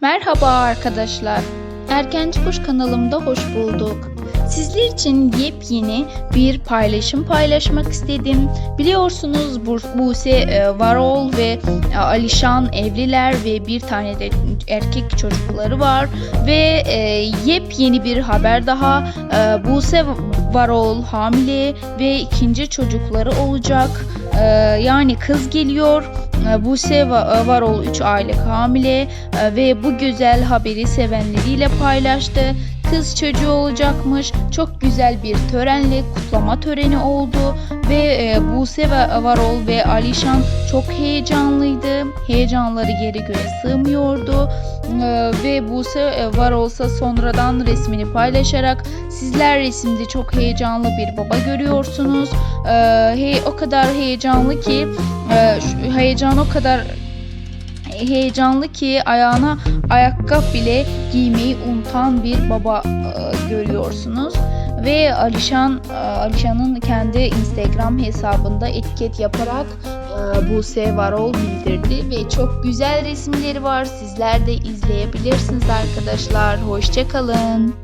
Merhaba arkadaşlar. Erkenci Kuş kanalımda hoş bulduk. Sizler için yepyeni bir paylaşım paylaşmak istedim. Biliyorsunuz Bu- Buse e, Varol ve e, Alişan evliler ve bir tane de erkek çocukları var. Ve e, yepyeni bir haber daha. Buse Varol hamile ve ikinci çocukları olacak. Yani kız geliyor. E, Buse Va- Varol 3 aylık hamile e, ve bu güzel haberi sevenleriyle paylaştı. Kız çocuğu olacakmış. Çok güzel bir törenle kutlama töreni oldu ve e, Buse Varol ve Alişan çok heyecanlıydı. Heyecanları yere göre sığmıyordu. E, ve Buse e, Varolsa sonradan resmini paylaşarak sizler resimde çok heyecanlı bir baba görüyorsunuz. E, he- o kadar heyecanlı ki e, heyecan o kadar heyecanlı ki ayağına ayakkabı bile giymeyi unutan bir baba e, görüyorsunuz. Ve Alişan Alişan'ın kendi Instagram hesabında etiket yaparak e, Buse Varol bildirdi ve çok güzel resimleri var. Sizler de izleyebilirsiniz arkadaşlar. Hoşçakalın.